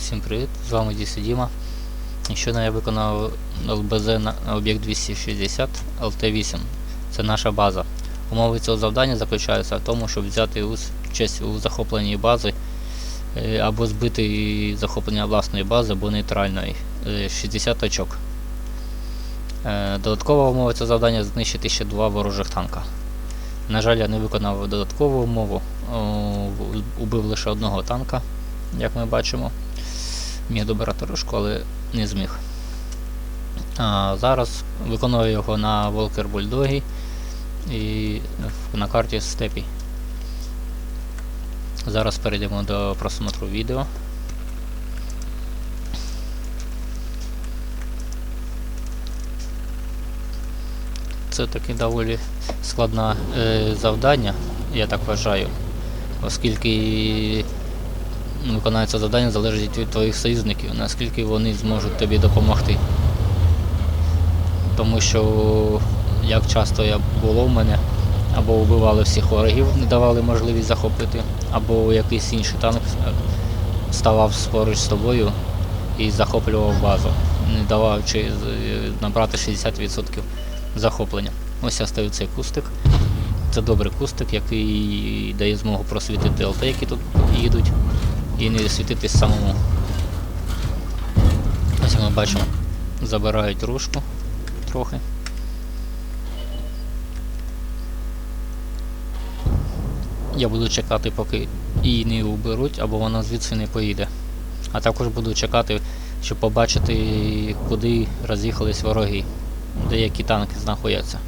Всім привіт, з вами Діси Діма. Щойно я виконав ЛБЗ на об'єкт 260 ЛТ8. Це наша база. Умови цього завдання заключаються в тому, щоб взяти участь у захопленні бази е, або збити захоплення власної бази або нейтральної. Е, 60 очок. Е, Додаткова умова цього завдання знищити ще два ворожих танка. На жаль, я не виконав додаткову умову, убив лише одного танка, як ми бачимо. Міг добирати але не зміг. А, зараз виконую його на Волкер Бульдогі і на карті Степі. Зараз перейдемо до просмотру відео. Це таке доволі складне завдання, я так вважаю, оскільки виконання цього завдання залежить від твоїх союзників, наскільки вони зможуть тобі допомогти. Тому що як часто я було в мене, або вбивали всіх ворогів, не давали можливість захопити, або якийсь інший танк е, ставав поруч з тобою і захоплював базу, не даваючи е, набрати 60% захоплення. Ось я ставлю цей кустик. Це добрий кустик, який дає змогу просвітити ЛТ, які тут їдуть, і не світитись самому. Ось ми бачимо, забирають ружку трохи. Я буду чекати, поки її не уберуть, або вона звідси не поїде. А також буду чекати, щоб побачити, куди роз'їхались вороги, де які танки знаходяться.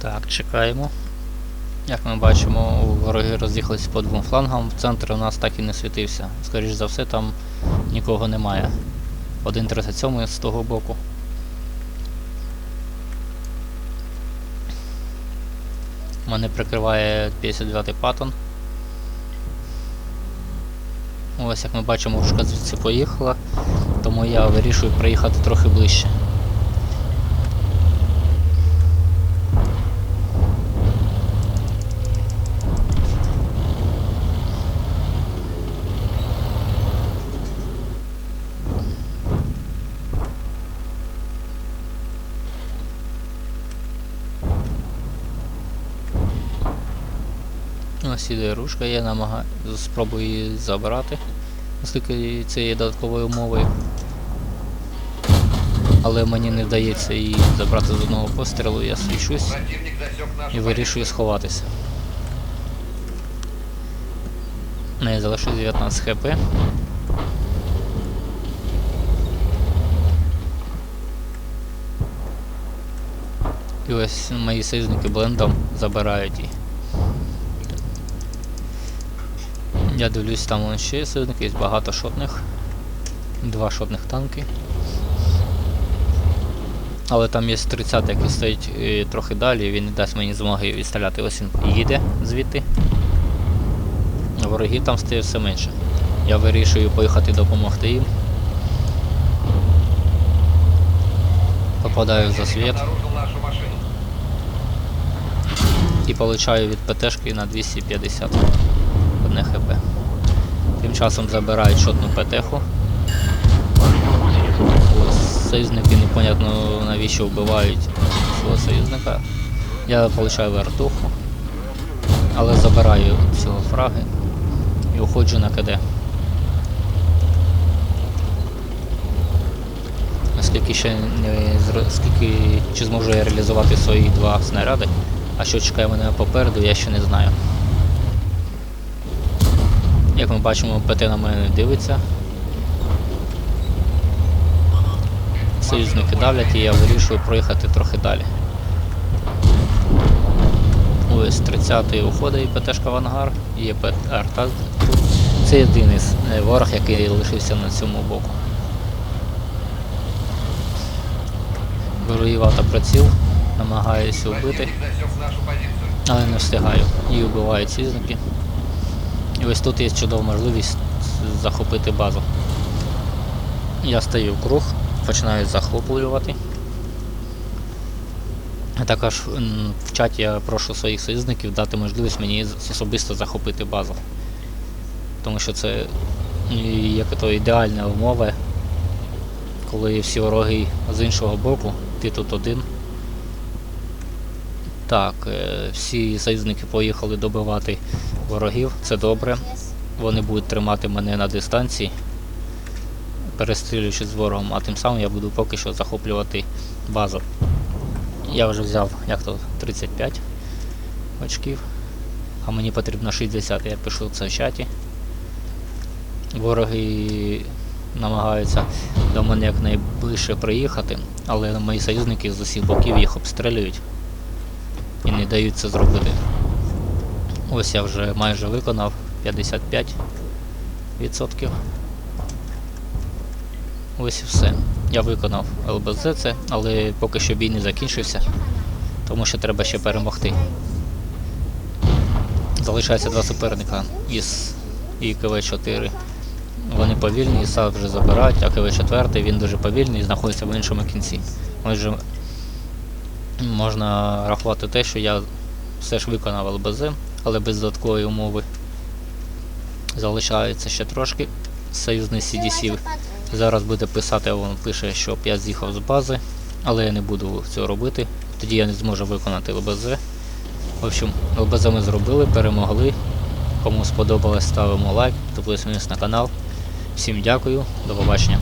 Так, чекаємо. Як ми бачимо, вороги роз'їхалися по двом флангам, в центр у нас так і не світився. Скоріш за все, там нікого немає. 1.37 з того боку. Мене прикриває 59-й паттон. Ось як ми бачимо, рушка звідси поїхала, тому я вирішую приїхати трохи ближче. Ось іде рушка, я намагаю спробую її забрати, оскільки це є додатковою умовою. Але мені не вдається її забрати з одного пострілу, я свічусь і вирішую сховатися. У неї залишилось 19 хп. І ось мої союзники блендом забирають її. Я дивлюсь, там вон ще є союзники, є багато шотних. Два шотних танки. Але там є 30 який стоїть е, трохи далі, він не дасть мені змоги відстріляти. Ось він їде звідти. Ворогів там стає все менше. Я вирішую поїхати допомогти їм. Попадаю в засвіт і получаю від ПТшки на 250 одне хп. Тим часом забирають шотну ПТху. Союзники непонятно навіщо вбивають свого союзника. Я получаю вертуху, але забираю цього фраги і уходжу на КД. Наскільки ще не скільки чи зможу я реалізувати свої два снаряди, а що чекає мене попереду, я ще не знаю. Як ми бачимо, ПТ на мене не дивиться. Союзники давлять і я вирішую проїхати трохи далі. Ось 30-й уходить ПТшка в ангар, є арта. Це єдиний е, ворог, який лишився на цьому боку. Беру ворогів автоприціл, намагаюся вбити, але не встигаю. І вбивають сізники. І ось тут є чудова можливість захопити базу. Я стаю в круг, починаю захоплювати. Також в чаті я прошу своїх союзників дати можливість мені особисто захопити базу. Тому що це і, як то ідеальна умова, коли всі вороги з іншого боку, ти тут один. Так, е, всі союзники поїхали добивати ворогів, це добре. Вони будуть тримати мене на дистанції, перестрілюючи з ворогом, а тим самим я буду поки що захоплювати базу. Я вже взяв як то 35 очків, а мені потрібно 60, я пишу це в чаті. Вороги намагаються до мене якнайближче приїхати, але мої союзники з усіх боків їх обстрілюють і не дають це зробити. Ось я вже майже виконав 55%. Ось і все. Я виконав ЛБЗ це, але поки що бій не закінчився, тому що треба ще перемогти. Залишається два суперника із і КВ-4. Вони повільні, ІСА вже забирають, а КВ-4 він дуже повільний і знаходиться в іншому кінці. Отже, можна рахувати те, що я все ж виконав ЛБЗ, але без додаткової умови. Залишається ще трошки. Союзний CDC зараз буде писати, він пише, щоб я з'їхав з бази, але я не буду цього робити. Тоді я не зможу виконати ЛБЗ. В общем, ЛБЗ ми зробили, перемогли. Кому сподобалось, ставимо лайк, підписуємось на канал. Всім дякую, до побачення.